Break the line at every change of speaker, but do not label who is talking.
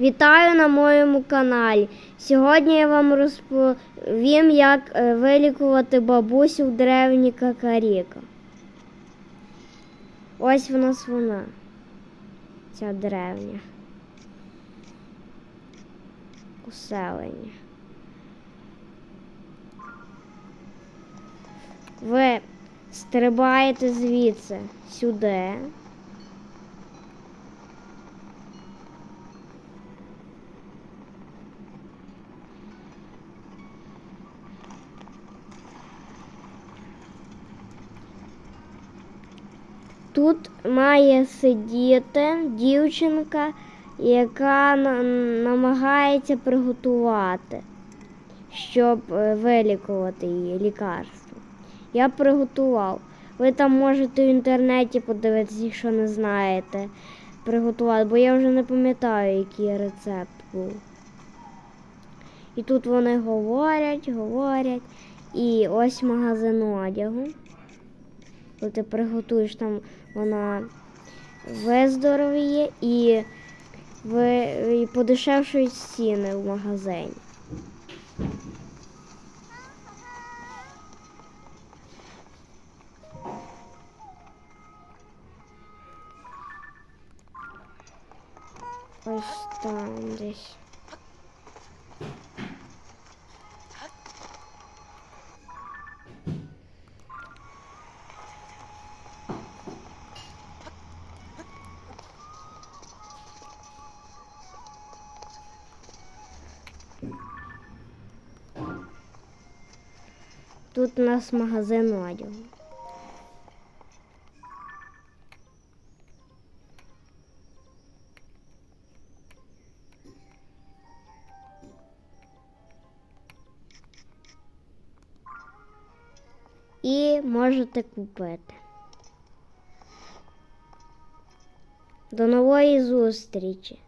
Вітаю на моєму каналі. Сьогодні я вам розповім, як е, вилікувати бабусю в деревні Какаріка. Ось в нас вона, ця деревня. Поселення. Ви стрибаєте звідси сюди. Тут має сидіти дівчинка, яка намагається приготувати, щоб е, вилікувати її лікарство. Я приготував. Ви там можете в інтернеті подивитися, якщо не знаєте приготувати, бо я вже не пам'ятаю, який рецепт був. І тут вони говорять, говорять. І ось магазин одягу. Коли ти приготуєш там, вона виздоровіє і, і подешевшують ціни в магазині. Ось там десь. Тут у нас магазин одягу. І можете купити. До нової зустрічі!